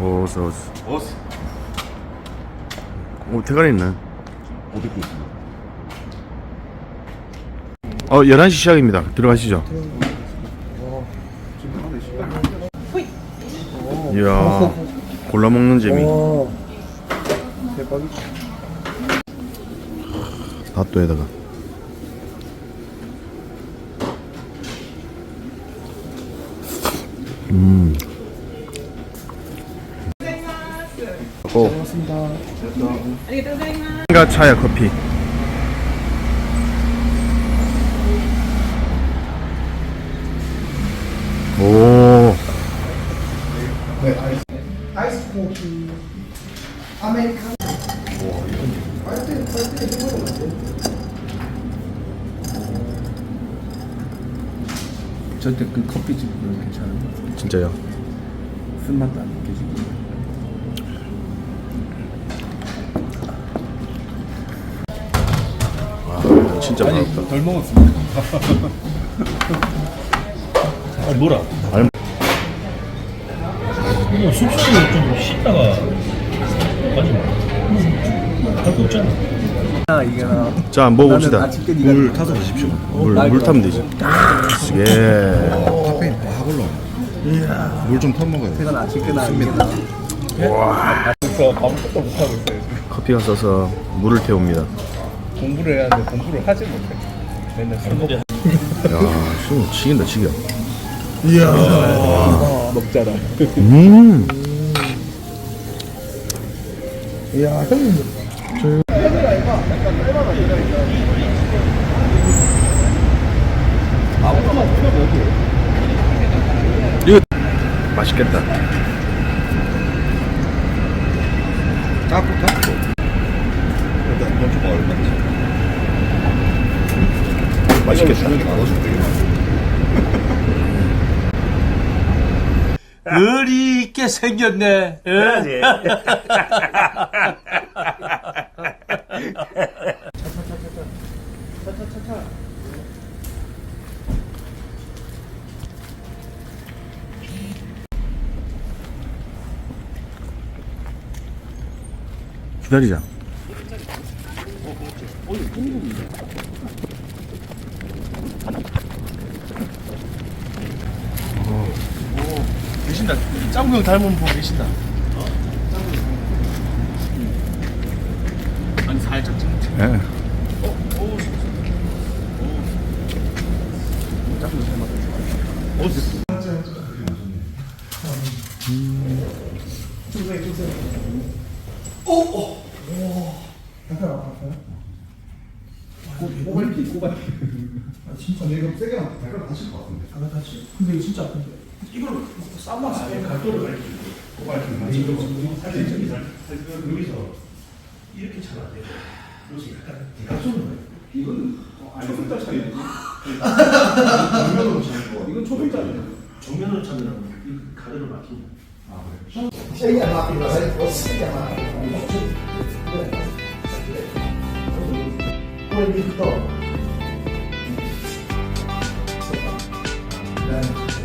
어서 어서. 어스 오 대가리 있네. 어디 고 있습니다. 어 11시 시작입니다. 들어가시죠. 이야 골라 먹는 재미. 핫도에다가. 음. 고. 가 차야 커피. 오. 아이스 아메리카노 해보면 안 돼? 절대 그 커피집은 괜찮아요. 진짜요? 쓴맛도 안 느껴지고. 진짜 맛있다. 덜 먹었습니다. 아니 뭐라? 알- 이거 숙소를 좀 쉬다가 가지 마. 할거 없잖아. 아, 이게 나. 자, 먹어봅시다. 나는 아침 때 네가 물 타서 드십시오. 물, 물 타면 되지. 예. 카페인 확 올라. 물좀 타 먹어요. 내가 아침 때나 이게 나. 그래서 밥부터 못 하고 있어요. 커피가 써서 물을 태웁니다. 공부를 해야 하는데 공부를 하지 못해. 맨날 술 먹고 야, 술 치긴다, 치겨. 먹자라. 음. 야 형님 이거 맛있겠다. 짜고 짜고. 일단 이건 좀 얼마인지. 맛있겠다. 의리 있게 생겼네. 그러지. 기다리자. 계신다. 짱구 형 닮은 분 계신다. 아니 살짝 좀. 예. 꼬발기 꼬발기 아. 진짜 내가 세게 안 발가락 다칠 것 같은데. 안 다치 근데 이거 진짜 아픈데. 이걸 쌈만 쓰면 갈도를 갈기 꼬발기 많이 이거 사실 여기서 이렇게 차면 안 되고 그래서 약간 대각선으로 해 이거는 초등자 차이 정면으로 차는 거 이건 초등자네 정면으로 차면 이 가드를 막힌다. 아 그래 세게 안 맞고 세게 안 맞고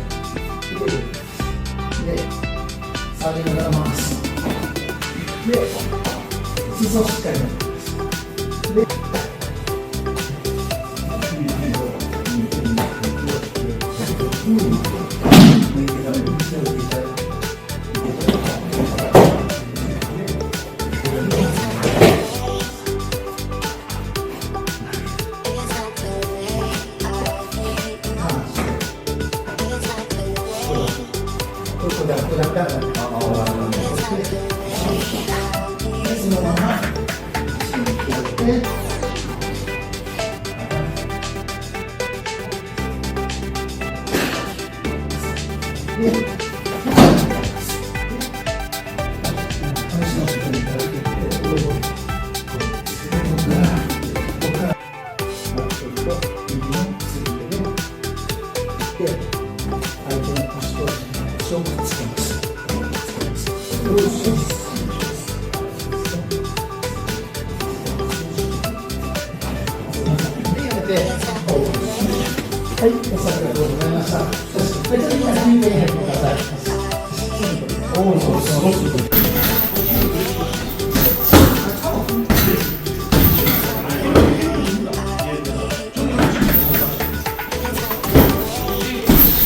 꼬발기부터 사진을 남았어. 네. 수소 시간이. 네.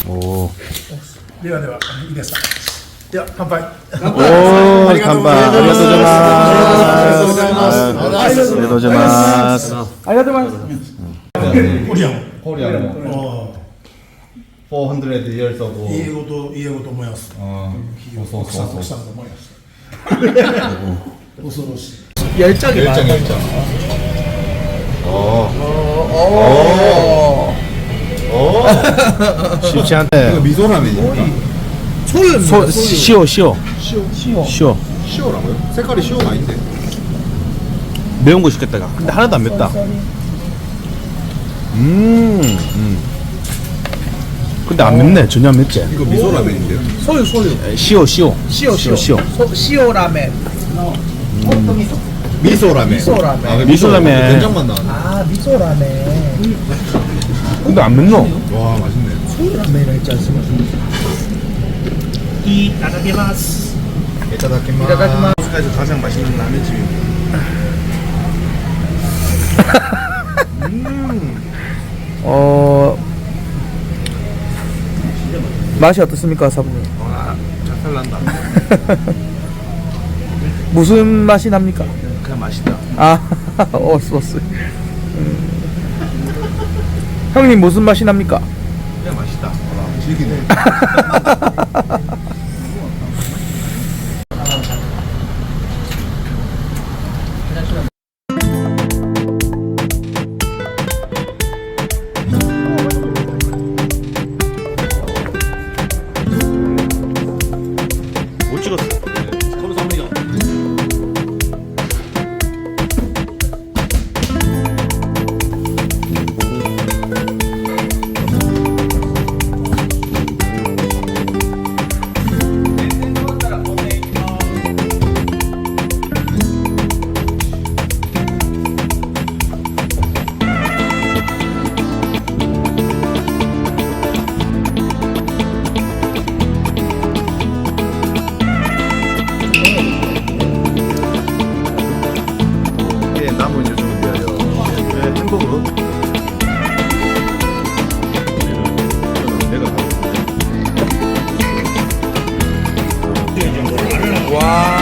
오. 내가 내가 이겼어. 야, 한발. 오, 간바. 아리가토 고자이마스. 우리야. 코리아노 어, 400 years ago 모였어. 어. 열정이 열정 많아. 열정 쉽지 않네. 이거 미소라면이니까 소윤 소, 시오, 시오. 시오. 시오. 시오라고요? 색깔이 시오가 아닌데 매운 거 시켰다가. 근데 하나도 안 맵다. 음. 음. 근데 안 맵네. 전혀 안 맵지. 이거 미소 라면인데요? 소윤 소윤. 에, 시오, 시오. 시오 시오. 시오. 소, 시오 라멘. 미소 라면 미소 라면. 아, 그 미소 라면. 된장만 나왔네 아 미소 라멘. 근데 안 맵노? 와 맛있네 소윤 라멘이라 했지 않습니까? 이따다키마스. 이따다키마 이따다키마. 스카에서 가장 맛있는 라면집입니다 어 맛이 어떻습니까 사부님? 작살 난다 무슨 맛이 납니까? 그냥 맛있다 아 어, 소스. 음. 형님 무슨 맛이 납니까? 그냥 맛있다 와, 즐기네 예, 햄버거 내가 가고 와